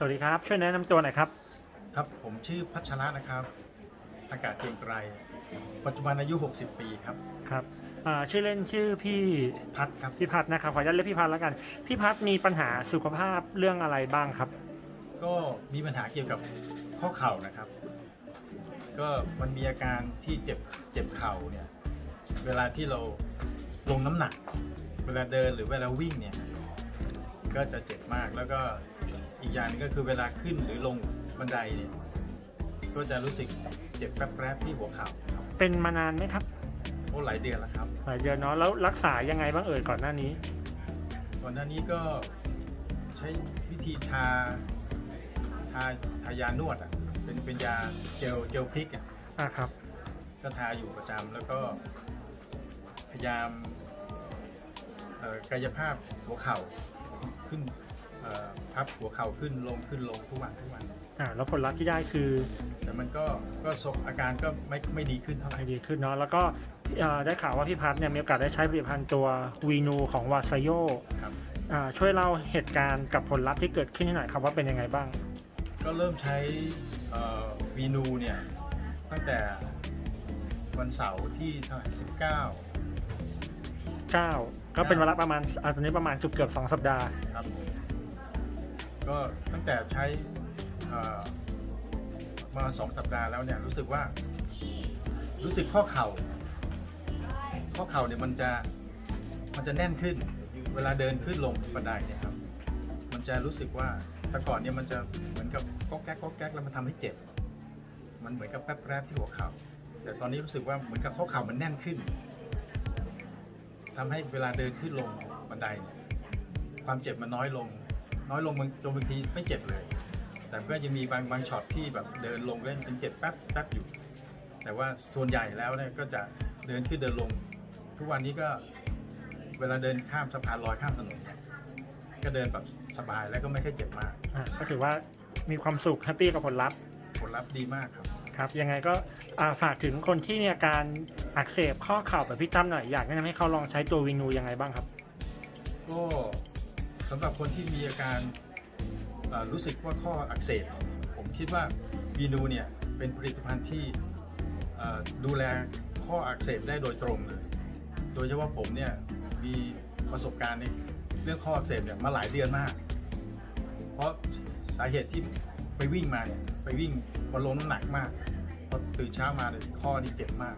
สวัสดีครับ ช่วยแนะนำตัวหน่อยครับ ครับผมชื่อพัชระนะครับ อากาศเกรียงไกรปัจจุบันอายุ 60 ปีครับ ครับอ่าชื่อเล่นชื่อพี่พัดครับ พี่พัฒน์นะครับ ขออนุญาตเรียกพี่พัฒน์แล้วกัน พี่พัฒน์มีปัญหาสุขภาพเรื่องอะไรบ้างครับ ก็มีปัญหาเกี่ยวกับข้อเข่านะครับ ก็มันมีอาการที่เจ็บเจ็บเข่าเนี่ย เวลาที่เราลงน้ำหนัก เวลาเดินหรือเวลาวิ่งเนี่ย ก็จะเจ็บมากแล้วก็ อีกอย่างหนึงก็คือเวลาขึ้นหรือลงบันไดเนี่ยก็จะรู้สึกเจ็บแป๊บๆที่หัวเข่าครับเป็นมานานไหมครับโอ้หลายเดือนแล้วครับ หลายเดือนเนาะแล้วรักษายังไงบ้างเอ่ยก่อนหน้านี้ ก่อนหน้านี้ก็ใช้วิธีทาทาทายานวดอะเป็นเป็นยาเจลเจลพริกอะอ่าครับ ก็ทาอยู่ประจำแล้วก็พยายามเอ่อกายภาพหัวเข่าขึ้นเอ่อ พับหัวเข่าขึ้นลงขึ้นลงทุกวันทุกวัน อ่าแล้วผลลัพธ์ที่ได้คือ แต่มันก็ก็สกอาการก็ไม่ไม่ดีขึ้นเท่าไหร่ให้ดีขึ้นเนาะแล้วก็อ่าได้ข่าวว่าพี่พัฒน์เนี่ยมีโอกาสได้ใช้ผลิตภัณฑ์ตัววีนูของวาซโยครับ อ่าช่วยเล่าเหตุการณ์กับผลลัพธ์ที่เกิดขึ้นให้หน่อยครับว่าเป็นยังไงบ้าง ก็เริ่มใช้วีนูเนี่ย ตั้งแต่วันเสาร์ที่เท่าไหร่สิบเก้า 9 ก็เป็นเวลาประมาณอ่าตอนนี้ประมาณเกือบเกือบสองสัปดาห์ ครับผม ก็ตั้งแต่ใช้มาสองสัปดาห์แล้วเนี่ยรู้สึกว่า รู้สึกข้อเข่า ข้อเข่าเนี่ยมันจะมันจะแน่นขึ้น เวลาเดินขึ้นลงบันไดเนี่ยครับ มันจะรู้สึกว่าแต่ก่อนเนี่ยมันจะเหมือนกับก๊อกแก๊กก๊อกแก๊กแล้วมันทำให้เจ็บ มันเหมือนกับแป๊บแป๊บที่หัวเข่าแต่ตอนนี้รู้สึกว่าเหมือนกับข้อเข่ามันแน่นขึ้นทำให้เวลาเดินขึ้นลงบันได ความเจ็บมันน้อยลง น้อยลงบางจนบางทีไม่เจ็บเลย แต่ก็ยังมีบางบางช็อตที่แบบเดินลงเล่นเป็นเจ็บแป๊บแป๊บอยู่ แต่ว่าส่วนใหญ่แล้วเนี่ยก็จะเดินขึ้นเดินลง ทุกวันนี้ก็เวลาเดินข้ามสะพานลอยข้ามถนนเนี่ยก็เดินแบบสบายแล้วก็ไม่ค่อยเจ็บมากอ่าก็ถือว่ามีความสุขแฮปปี้กับผลลัพธ์ผลลัพธ์ดีมากครับ ครับยังไงก็อ่าฝากถึงคนที่มีอาการอักเสบข้อเข่าแบบพี่ตั้มหน่อยอยากแนะนำให้เขาลองใช้ตัววีนูยังไงบ้างครับ ก็ สำหรับคนที่มีอาการรู้สึกว่าข้ออักเสบผมคิดว่าวีนูเนี่ยเป็นผลิตภัณฑ์ที่ดูแลข้ออักเสบได้โดยตรงเลย โดยเฉพาะผมเนี่ยมีประสบการณ์ในเรื่องข้ออักเสบเนี่ยมาหลายเดือนมาก เพราะสาเหตุที่ไปวิ่งมาเนี่ยไปวิ่งบอลลงน้ำหนักมากพอตื่นเช้ามาเนี่ยข้อนี่เจ็บมาก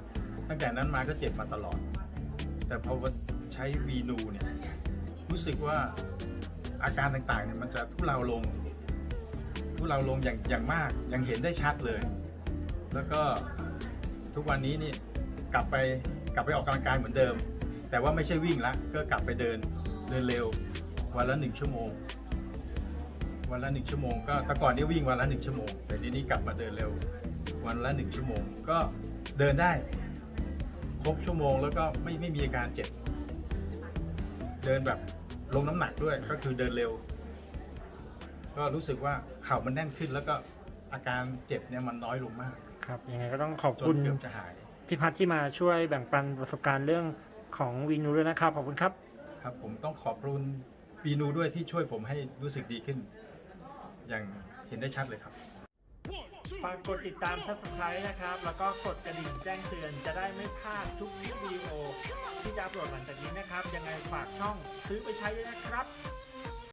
ตั้งแต่นั้นมาก็เจ็บมาตลอด แต่พอใช้วีนูเนี่ยรู้สึกว่า อาการต่างๆเนี่ยมันจะทุเลาลง ทุเลาลงอย่างอย่างมากยังเห็นได้ชัดเลย แล้วก็ทุกวันนี้นี่กลับไปกลับไปออกกำลังกายเหมือนเดิม แต่ว่าไม่ใช่วิ่งละก็กลับไปเดินเดินเร็ว วันละหนึ่งชั่วโมง วันละหนึ่งชั่วโมงก็แต่ก่อนนี่วิ่งวันละหนึ่งชั่วโมงแต่ทีนี้กลับมาเดินเร็ว วันละหนึ่งชั่วโมง ก็เดินได้ครบชั่วโมงแล้วก็ไม่ไม่มีอาการเจ็บ เดินแบบ ลงน้ำหนักด้วยก็คือเดินเร็ว ก็รู้สึกว่าเข่ามันแน่นขึ้นแล้วก็อาการเจ็บเนี่ยมันน้อยลงมาก ครับยังไงก็ต้องขอบจคุนณเกือบจะหายพี่พัฒน์ที่มาช่วยแบ่งปันประสบการณ์เรื่องของวีนูด้วยนะครับขอบคุณครับ ครับ ผมต้องขอบคุณปีนูด้วยที่ช่วยผมให้รู้สึกดีขึ้น อย่างเห็นได้ชัดเลยครับ ฝากกดติดตาม subscribe นะครับ แล้วก็กดกระดิ่งแจ้งเตือนจะได้ไม่พลาดทุกวิดีโอ ที่จะอัปโหลดหลังจากนี้นะครับ ยังไงฝากช่องซื้อไปใช้ด้วยนะครับ